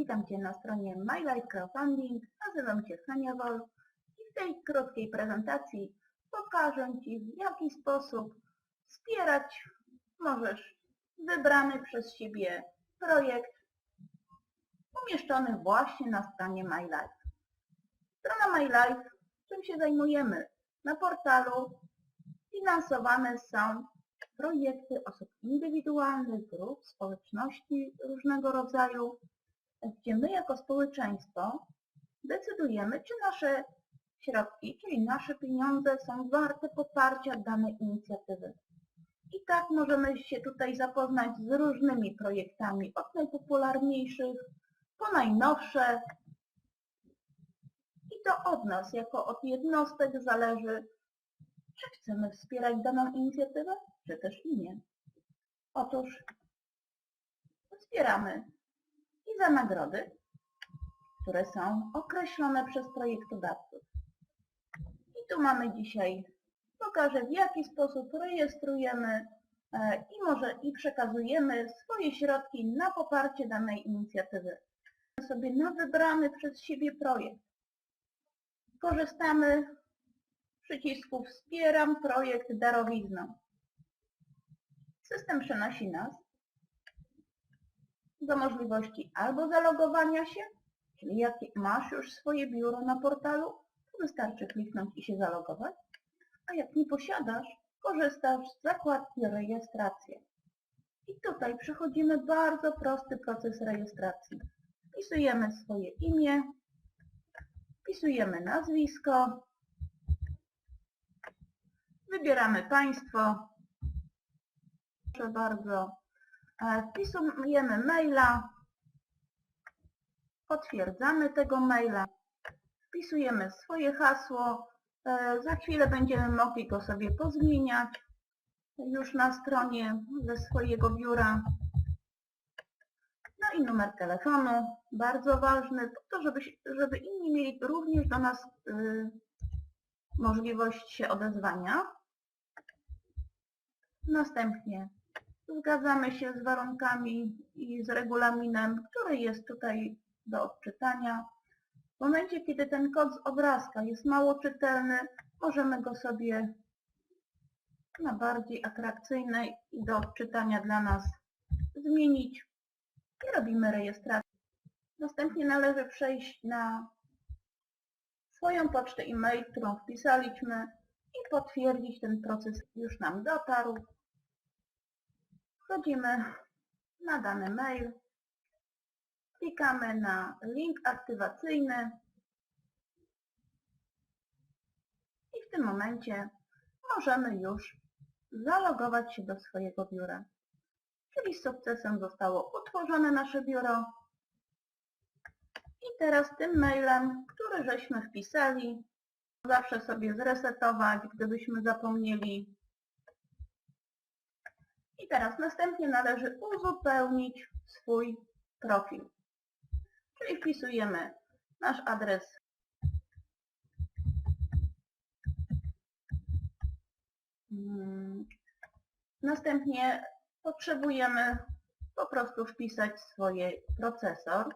Witam Cię na stronie My Life Crowdfunding. Nazywam się Hania Wol i w tej krótkiej prezentacji pokażę Ci w jaki sposób wspierać możesz wybrany przez siebie projekt umieszczony właśnie na stronie My Life. Strona My Life, czym się zajmujemy? Na portalu finansowane są projekty osób indywidualnych, grup, społeczności różnego rodzaju, gdzie my jako społeczeństwo decydujemy, czy nasze środki, czyli nasze pieniądze są warte poparcia danej inicjatywy. I tak możemy się tutaj zapoznać z różnymi projektami, od najpopularniejszych po najnowsze. I to od nas, jako od jednostek zależy, czy chcemy wspierać daną inicjatywę, czy też i nie. Otóż wspieramy za nagrody, które są określone przez projektodawców. I tu mamy dzisiaj, pokażę w jaki sposób rejestrujemy e, i może i przekazujemy swoje środki na poparcie danej inicjatywy. Sobie na wybrany przez siebie projekt. Korzystamy z przycisku Wspieram projekt darowizną. System przenosi nas do możliwości albo zalogowania się, czyli jak masz już swoje biuro na portalu, to wystarczy kliknąć i się zalogować, a jak nie posiadasz, korzystasz z zakładki rejestracja. I tutaj przechodzimy bardzo prosty proces rejestracji. Wpisujemy swoje imię, wpisujemy nazwisko, wybieramy państwo, proszę bardzo, wpisujemy maila, potwierdzamy tego maila, wpisujemy swoje hasło, E, za chwilę będziemy mogli go sobie pozmieniać już na stronie ze swojego biura. No i numer telefonu, bardzo ważny, po to żeby, żeby inni mieli również do nas y, możliwość się odezwania. Następnie zgadzamy się z warunkami i z regulaminem, który jest tutaj do odczytania. W momencie, kiedy ten kod z obrazka jest mało czytelny, możemy go sobie na bardziej atrakcyjny i do odczytania dla nas zmienić i robimy rejestrację. Następnie należy przejść na swoją pocztę e-mail, którą wpisaliśmy i potwierdzić ten proces już nam dotarł. Wchodzimy na dany mail, klikamy na link aktywacyjny i w tym momencie możemy już zalogować się do swojego biura. Czyli z sukcesem zostało utworzone nasze biuro. I teraz tym mailem, który żeśmy wpisali, zawsze sobie zresetować, gdybyśmy zapomnieli. Teraz następnie należy uzupełnić swój profil. Czyli wpisujemy nasz adres Mm, Następnie potrzebujemy po prostu wpisać swoje procesor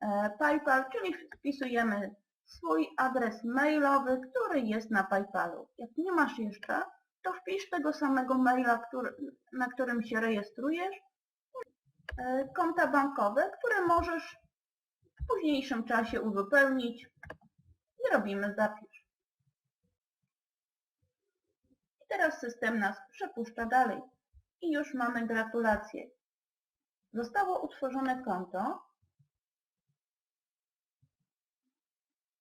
e, PayPal, czyli wpisujemy swój adres mailowy, który jest na PayPalu. Jak nie masz jeszcze, to wpisz tego samego maila, który, na którym się rejestrujesz, e, konta bankowe, które możesz w późniejszym czasie uzupełnić i robimy zapisz. I teraz system nas przepuszcza dalej. I już mamy gratulacje. Zostało utworzone konto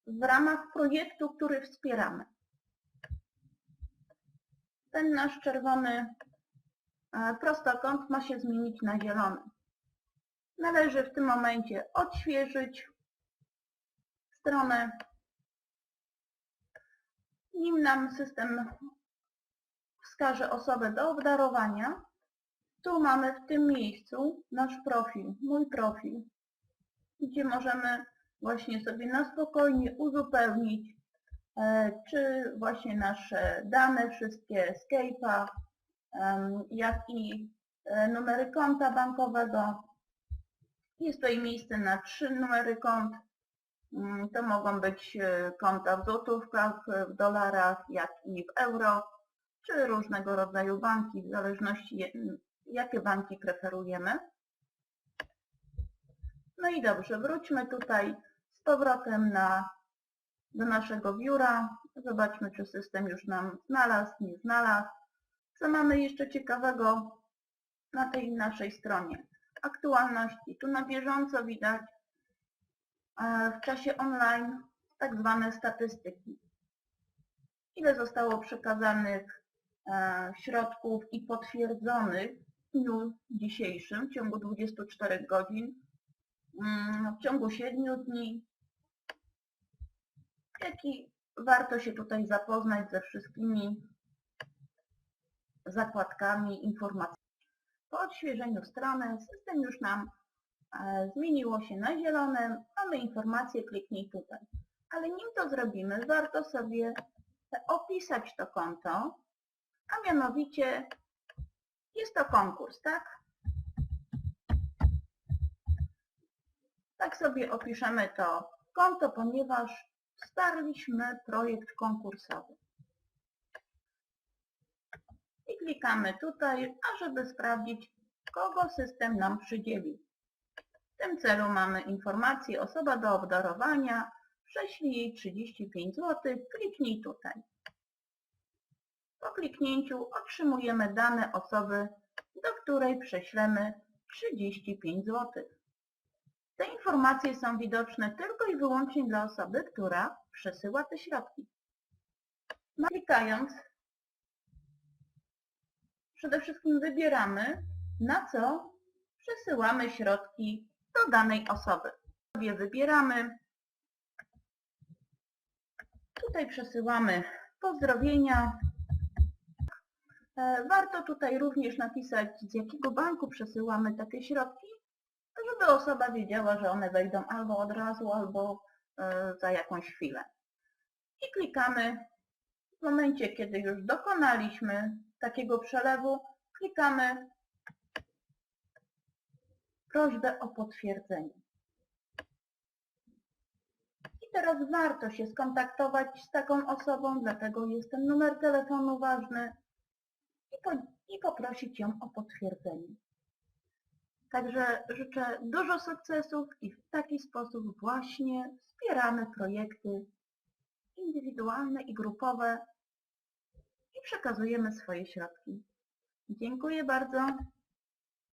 w ramach projektu, który wspieramy. Ten nasz czerwony e, prostokąt ma się zmienić na zielony. Należy w tym momencie odświeżyć stronę, nim nam system wskaże osobę do obdarowania. Tu mamy w tym miejscu nasz profil, mój profil, gdzie możemy właśnie sobie na spokojnie uzupełnić czy właśnie nasze dane, wszystkie Escape'a, jak i e, numery konta bankowego. Jest tutaj miejsce na trzy numery kont. Mm, To mogą być e, konta w złotówkach, e, w dolarach, jak i w euro, czy różnego rodzaju banki, w zależności jakie banki preferujemy. No i dobrze, wróćmy tutaj z powrotem na, do naszego biura. Zobaczmy, czy system już nam znalazł, nie znalazł. Co mamy jeszcze ciekawego na tej naszej stronie? Aktualności. Tu na bieżąco widać e, w czasie online tak zwane statystyki. Ile zostało przekazanych e, środków i potwierdzonych w dniu dzisiejszym w ciągu 24 godzin, mm, w ciągu 7 dni. I warto się tutaj zapoznać ze wszystkimi zakładkami informacji. Po odświeżeniu strony system już nam e, zmieniło się na zielone. Mamy informację, kliknij tutaj. Ale nim to zrobimy, warto sobie opisać to konto, a mianowicie jest to konkurs, tak? Tak sobie opiszemy to konto, ponieważ wsparliśmy projekt konkursowy. I klikamy tutaj, ażeby sprawdzić, kogo system nam przydzielił. W tym celu mamy informację osoba do obdarowania, prześlij jej 35 zł, kliknij tutaj. Po kliknięciu otrzymujemy dane osoby, do której prześlemy 35 zł. Te informacje są widoczne tylko i wyłącznie dla osoby, która przesyła te środki. No, Klikając, przede wszystkim wybieramy, na co przesyłamy środki do danej osoby. Sobie wybieramy. Tutaj przesyłamy pozdrowienia. E, Warto tutaj również napisać, z jakiego banku przesyłamy takie środki, żeby osoba wiedziała, że one wejdą albo od razu, albo e, za jakąś chwilę. I klikamy w momencie, kiedy już dokonaliśmy takiego przelewu, klikamy prośbę o potwierdzenie. I teraz warto się skontaktować z taką osobą, dlatego jest ten numer telefonu ważny i, po, i poprosić ją o potwierdzenie. Także życzę dużo sukcesów i w taki sposób właśnie wspieramy projekty indywidualne i grupowe i przekazujemy swoje środki. Dziękuję bardzo.